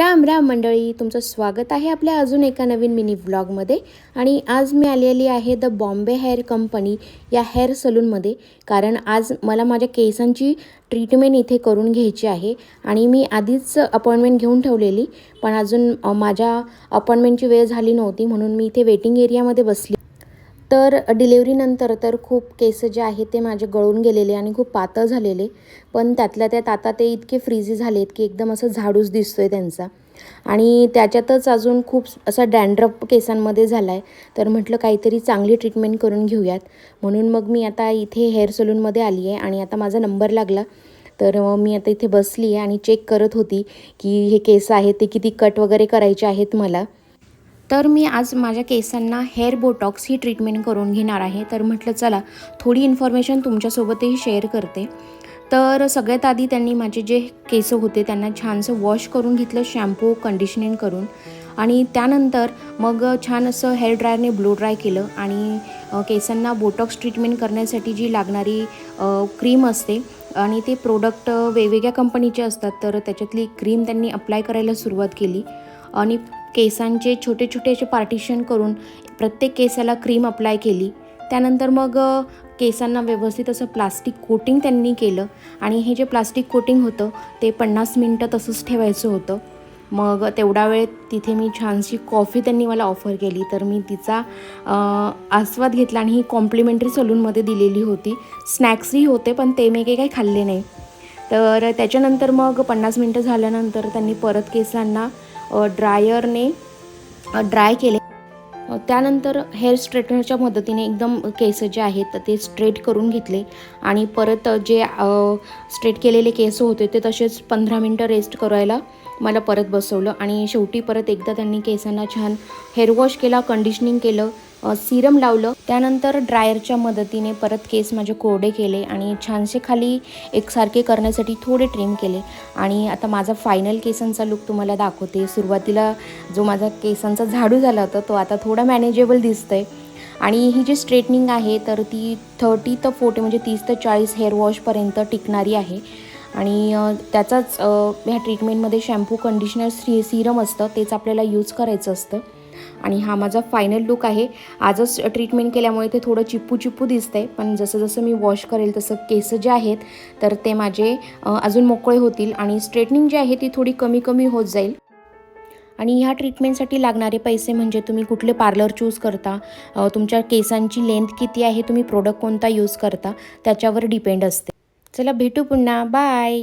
राम राम मंडळी तुमचं स्वागत आहे आपल्या अजून एका नवीन मिनी व्लॉगमध्ये. आणि आज मी आलेली आहे द बॉम्बे हेअर कंपनी या हेअर सलूनमध्ये कारण आज मला माझ्या केसांची ट्रीटमेंट इथे करून घ्यायची आहे. आणि मी आधीच अपॉइंटमेंट घेऊन ठेवलेली. पण अजून माझ्या अपॉइंटमेंटची वेळ झाली नव्हती म्हणून मी इथे वेटिंग एरियामध्ये बसली. तर डिलेवरीनंतर तर खूप केस जे आहेत ते माझे गळून गेलेले आणि खूप पातळ झालेले. पण त्यातल्या त्यात आता ते इतके फ्रीझी झालेत की एकदम असं झाडूच दिसतोय त्यांचा. आणि त्याच्यातच अजून खूप असा डॅन्ड्रफ केसांमध्ये झाला आहे तर म्हटलं काहीतरी चांगली ट्रीटमेंट करून घेऊयात. म्हणून मग मी आता इथे हेअर सलूनमध्ये आली आहे आणि आता माझा नंबर लागला. तर मी आता इथे बसली आहे आणि चेक करत होती की हे केस आहेत ते किती कट वगैरे करायचे आहेत मला. तर मी आज माझ्या केसांना हेअर बोटॉक्स ही ट्रीटमेंट करून घेणार आहे. तर म्हटलं चला थोडी इन्फॉर्मेशन तुमच्यासोबतही शेअर करते. तर सगळ्यात आधी त्यांनी माझे जे केस होते त्यांना छानसं वॉश करून घेतलं शॅम्पू कंडिशनिंग करून. आणि त्यानंतर मग छान असं हेअर ड्रायरने ब्लो ड्राय केलं आणि केसांना बोटॉक्स ट्रीटमेंट करण्यासाठी जी लागणारी क्रीम असते आणि ते प्रोडक्ट वेगवेगळ्या कंपनीचे असतात तर त्याच्यातली क्रीम त्यांनी अप्लाय करायला सुरुवात केली. आणि केसांचे छोटे छोटे असे पार्टिशन करून प्रत्येक केसाला क्रीम अप्लाय केली. त्यानंतर मग केसांना व्यवस्थित असं प्लास्टिक कोटिंग त्यांनी केलं. आणि हे जे प्लास्टिक कोटिंग होतं ते पन्नास मिनटं तसंच ठेवायचं होतं. मग तेवढा वेळ तिथे मी छानशी कॉफी त्यांनी मला ऑफर केली. तर मी तिचा आस्वाद घेतला आणि ही कॉम्प्लिमेंटरी सलूनमध्ये दिलेली होती. स्नॅक्सही होते पण ते मी काही काही खाल्ले नाही. तर त्याच्यानंतर मग पन्नास मिनटं झाल्यानंतर त्यांनी परत केसांना ड्रायरने ड्राय केले. त्यानंतर हेअर स्ट्रेटनरच्या मदतीने एकदम केस जे आहेत ते स्ट्रेट करून घेतले. आणि परत जे स्ट्रेट केलेले केस होते ते तसेच पंधरा मिनटं रेस्ट करायला मला परत बसवलं. आणि शेवटी परत एकदा त्यांनी केसांना छान हेअर वॉश केला कंडिशनिंग केलं. सिरम लावलं. त्यानंतर ड्रायरच्या मदतीने परत केस माझे कोरडे केले आणि छानसे खाली एकसारखे करण्यासाठी थोडे ट्रिम केले. आणि आता माझा फायनल केसांचा लुक तुम्हाला दाखवते. सुरुवातीला जो माझा केसांचा झाडू झाला होता तो आता थोडा मॅनेजेबल दिसतोय. आणि ही जी स्ट्रेटनिंग आहे तर ती थर्टी तर फोर्टी म्हणजे तीस ते चाळीस हेअर वॉशपर्यंत टिकणारी आहे. आणि त्याचाच ह्या ट्रीटमेंटमध्ये शॅम्पू कंडिशनर सी सिरम असतं. तेच आपल्याला यूज करायचं असतं. आणि हा माझा फायनल लुक आहे. आजच ट्रीटमेंट केल्यामुळे ते थोडं चिप्पू चिप्पू दिसतंय. पण जसं जसं मी वॉश करेल तसं केस जे आहेत तर ते माझे अजून मोकळे होतील आणि स्ट्रेटनिंग जी आहे ती थोडी कमी कमी होत जाईल. आणि ह्या ट्रीटमेंटसाठी लागणारे पैसे म्हणजे तुम्ही कुठले पार्लर चूज करता तुमच्या केसांची लेंथ किती आहे तुम्ही प्रोडक्ट कोणता यूज करता त्याच्यावर डिपेंड असते. चला भेटू पुन्हा. बाय